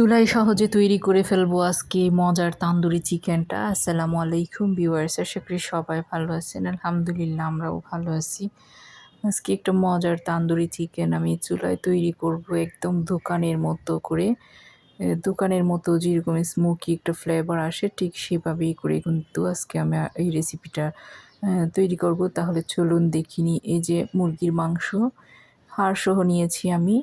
চুলায় সহজে তৈরি করে ফেলব আজকে মজার তান্দুরি চিকেনটা। আসসালামু আলাইকুম ভিউয়ার্স, আশা করি সবাই ভালো আছেন। আলহামদুলিল্লাহ আমরাও ভালো আছি। আজকে একটা মজার তান্দুরি চিকেন আমি চুলায় তৈরি করব একদম দোকানের মতো করে। দোকানের মতো যেরকম স্মোকি একটা ফ্লেভার আসে, ঠিক সেভাবেই করে কিন্তু আজকে আমি এই রেসিপিটা তৈরি করব। তাহলে চলুন দেখিনি এই যে মুরগির মাংস হাড় সহ নিয়েছি আমি।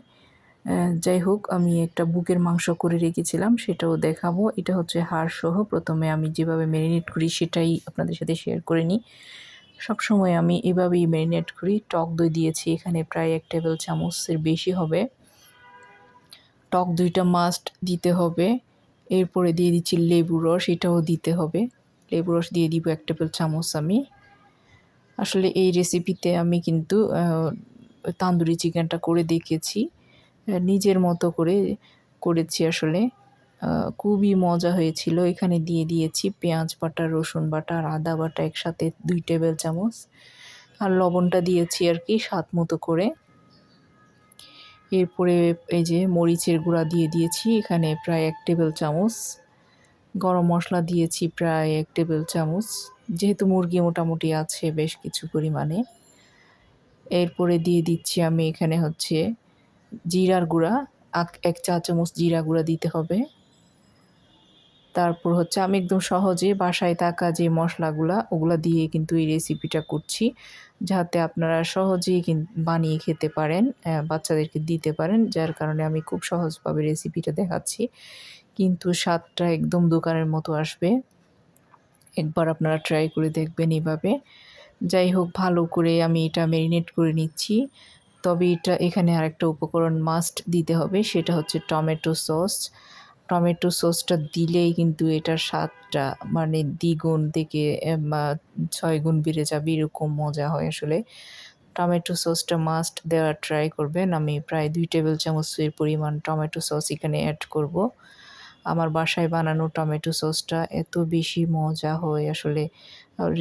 যাই হোক, আমি একটা বুকের মাংস করে রেখেছিলাম, সেটাও দেখাবো। এটা হচ্ছে হাড় সহ প্রথমে আমি যেভাবে ম্যারিনেট করি, সেটাই আপনাদের সাথে শেয়ার করে নিই। সবসময় আমি এভাবেই ম্যারিনেট করি। টক দই দিয়েছি, এখানে প্রায় এক টেবিল চামচের বেশি হবে। টক দইটা মাস্ট দিতে হবে। এরপরে দিয়ে দিচ্ছি লেবু রস, এটাও দিতে হবে। লেবু রস দিয়ে দিব এক টেবিল চামচ আমি। আসলে এই রেসিপিতে আমি কিন্তু তান্দুরি চিকেনটা করে দেখেছি। নিজের মতো করে করেছি আসলে। খুবই মজা হয়েছিল। এখানে দিয়ে দিয়েছি পেঁয়াজ বাটা, রসুন বাটা আর আদা বাটা একসাথে দুই টেবিল চামচ। আর লবণটা দিয়েছি আর কি স্বাদ মতো করে। এরপরে এই যে মরিচের গুঁড়া দিয়ে দিয়েছি, এখানে প্রায় এক টেবিল চামচ। গরম মশলা দিয়েছি প্রায় এক টেবিল চামচ। যেহেতু মুরগি মোটামুটি আছে বেশ কিছু পরিমাণে। এরপরে দিয়ে দিচ্ছি আমি এখানে হচ্ছে জিরার গুঁড়া এক চা চামচ জিরা গুঁড়া দিতে হবে। তারপর হচ্ছে আমি একদম সহজে বাসায় থাকা যে মশলাগুলা, ওগুলা দিয়ে কিন্তু এই রেসিপিটা করছি, যাতে আপনারা সহজেই বানিয়ে খেতে পারেন বাচ্চাদেরকে দিতে পারেন, যার কারণে আমি খুব সহজভাবে রেসিপিটা দেখাচ্ছি। কিন্তু স্বাদটা একদম দোকানের মতো আসবে। একবার আপনারা ট্রাই করে দেখবেন এভাবে। যাই হোক, ভালো করে আমি এটা ম্যারিনেট করে নিচ্ছি। তবে এটা এখানে আরেকটা উপকরণ মাস্ট দিতে হবে, সেটা হচ্ছে টমেটো সস। টমেটো সসটা দিলেই কিন্তু এটার স্বাদটা মানে দ্বিগুণ থেকে ছয় গুণ বেড়ে যাবে, এরকম মজা হয় আসলে। টমেটো সসটা মাস্ট দেওয়ার ট্রাই করবেন। আমি প্রায় দুই টেবিল চামচের পরিমাণ টমেটো সস এখানে অ্যাড করব। আমার বাসায় বানানো টমেটো সসটা এত বেশি মজা হয়। আসলে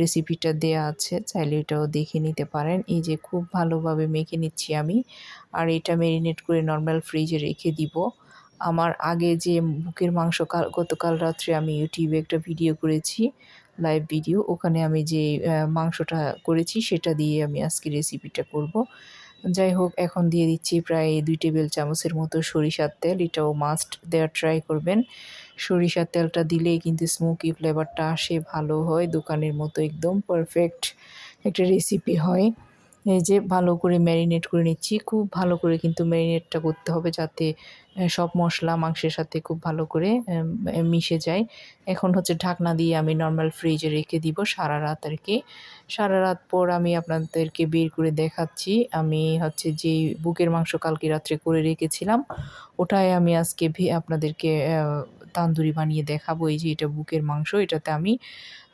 রেসিপিটা দেয়া আছে, চাইলে এটাও দেখে নিতে পারেন। এই যে খুব ভালোভাবে মেখে নিচ্ছি আমি। আর এটা ম্যারিনেট করে নর্মাল ফ্রিজে রেখে দিব। আমার আগে যে বুকের মাংস কাল, গতকাল রাত্রে আমি ইউটিউবে একটা ভিডিও করেছি লাইভ ভিডিও ওখানে আমি যে মাংসটা করেছি, সেটা দিয়ে আমি আজকে রেসিপিটা করব। যাই হোক, এখন দিয়ে দিচ্ছি প্রায় দুই টেবিল চামচের মতো সরিষার তেল। এটাও মাস্ট দেওয়ার ট্রাই করবেন। সরিষার তেলটা দিলেই কিন্তু স্মোকি ফ্লেভারটা আসে, ভালো হয়, দোকানের মতো একদম পারফেক্ট একটা রেসিপি হয়। এই যে ভালো করে ম্যারিনেট করে নিচ্ছি, খুব ভালো করে কিন্তু ম্যারিনেটটা করতে হবে যাতে সব মশলা মাংসের সাথে খুব ভালো করে মিশে যায়। এখন হচ্ছে ঢাকনা দিয়ে আমি নর্মাল ফ্রিজে রেখে দিব সারা রাত আর কি। সারা রাত পর আমি আপনাদেরকে বের করে দেখাচ্ছি। আমি হচ্ছে যে বুকের মাংস কালকে রাত্রে করে রেখেছিলাম। ওটাই আমি আজকে আপনাদেরকে তান্দুরি বানিয়ে দেখাবো, এই যে এটা বুকের মাংস, এটাতে আমি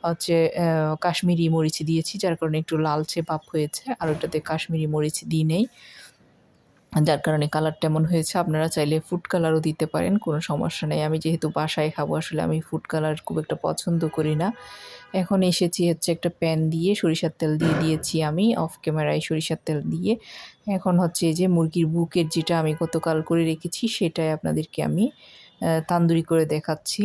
হচ্ছে কাশ্মীরি মরিচ দিয়েছি, যার কারণে একটু লালচে ভাব হয়েছে, আর ওটাতে কাশ্মীরি মরিচ দিই নেই। যার কারণে কালারটা এমন হয়েছে, আপনারা চাইলে ফুড কালারও দিতে পারেন, কোনো সমস্যা নেই। আমি যেহেতু বাসায় খাব, আসলে আমি ফুড কালার খুব একটা পছন্দ করি না। এখন এসেছি হচ্ছে একটা প্যান দিয়ে সরিষার তেল দিয়ে দিয়েছি আমি অফ ক্যামেরায় সরিষার তেল দিয়ে। এখন হচ্ছে যে মুরগির বুকের যেটা আমি গতকাল করে রেখেছি সেটাই আপনাদেরকে আমি তান্দুরি করে দেখাচ্ছি।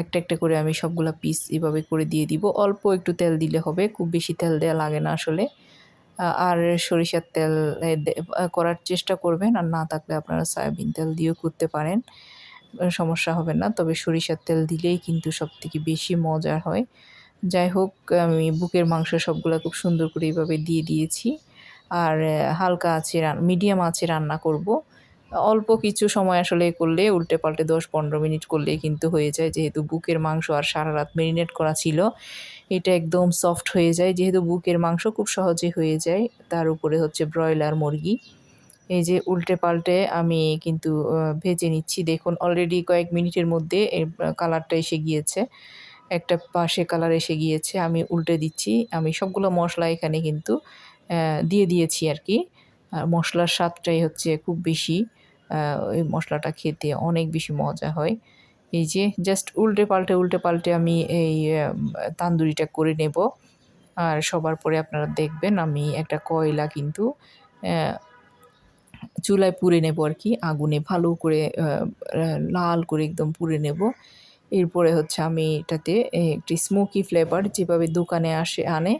একটা একটা করে আমি সবগুলো পিস এভাবে করে দিয়ে দিব। অল্প একটু তেল দিলে হবে, খুব বেশি তেল দেওয়া লাগে না আসলে। আর সরিষার তেল করার চেষ্টা করবেন আর না থাকলে আপনারা সয়াবিন তেল দিয়েও করতে পারেন। সমস্যা হবে না, তবে সরিষার তেল দিলেই কিন্তু সব থেকে বেশি মজার হয়। যাই হোক, আমি বুকের মাংস সবগুলো খুব সুন্দর করে এইভাবে দিয়ে দিয়েছি। আর হালকা আছে মিডিয়াম আছে রান্না করব। অল্প কিছু সময় আসলে করলে উল্টে পাল্টে দশ পনেরো মিনিট করলেই কিন্তু হয়ে যায়। যেহেতু বুকের মাংস আর সারা রাত মেরিনেট করা ছিল, এটা একদম সফট হয়ে যায়। যেহেতু বুকের মাংস খুব সহজে হয়ে যায়, তার উপরে হচ্ছে ব্রয়লার মুরগি। এই যে উল্টে পাল্টে আমি কিন্তু ভেজে নিচ্ছি। দেখুন অলরেডি কয়েক মিনিটের মধ্যে কালারটা এসে গিয়েছে। একটা পাশে কালার এসে গিয়েছে। আমি উল্টে দিচ্ছি। আমি সবগুলো মশলা এখানে কিন্তু দিয়ে দিয়েছি আর কি। মশলার স্বাদটাই হচ্ছে খুব বেশি। ওই মশলাটা খেতে অনেক বেশি মজা হয়। এই যে জাস্ট উল্টে পাল্টে উল্টে পাল্টে আমি এই তান্দুরিটা করে নেব। আর সবার পরে আপনারা দেখবেন আমি একটা কয়লা কিন্তু চুলায় পুড়ে নেব আর কি, আগুনে ভালো করে লাল করে একদম পুড়ে নেব। এরপরে হচ্ছে আমি এটাতে একটি স্মোকি ফ্লেভার যেভাবে দোকানে আসে, আনে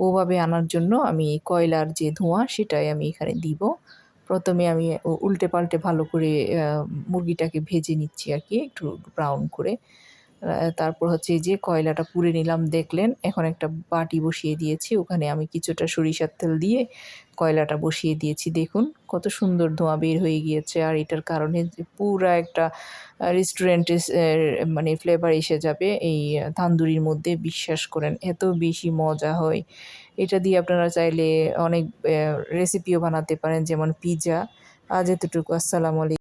ওভাবে আনার জন্য আমি কয়লার যে ধোঁয়া সেটাই আমি এখানে দিব। প্রথমে আমি উল্টে পাল্টে ভালো করে মুরগিটাকে ভেজে নিচ্ছি আর কি, একটু ব্রাউন করে। তারপর হচ্ছে যে কয়লাটা পুড়ে নিলাম, দেখলেন, এখন একটা বাটি বসিয়ে দিয়েছি, ওখানে আমি কিছুটা সরিষার তেল দিয়ে কয়লাটা বসিয়ে দিয়েছি। দেখুন, কত সুন্দর ধোঁয়া বের হয়ে গিয়েছে, আর এটার কারণে পুরা একটা রেস্টুরেন্টে মানে ফ্লেভার এসে যাবে, এই তান্দুরির মধ্যে, বিশ্বাস করেন, এত বেশি মজা হয়। এটা দিয়ে আপনারা চাইলে অনেক রেসিপিও বানাতে পারেন, যেমন পিৎজা আজ এতটুকু, আসসালামু আলাইকুম।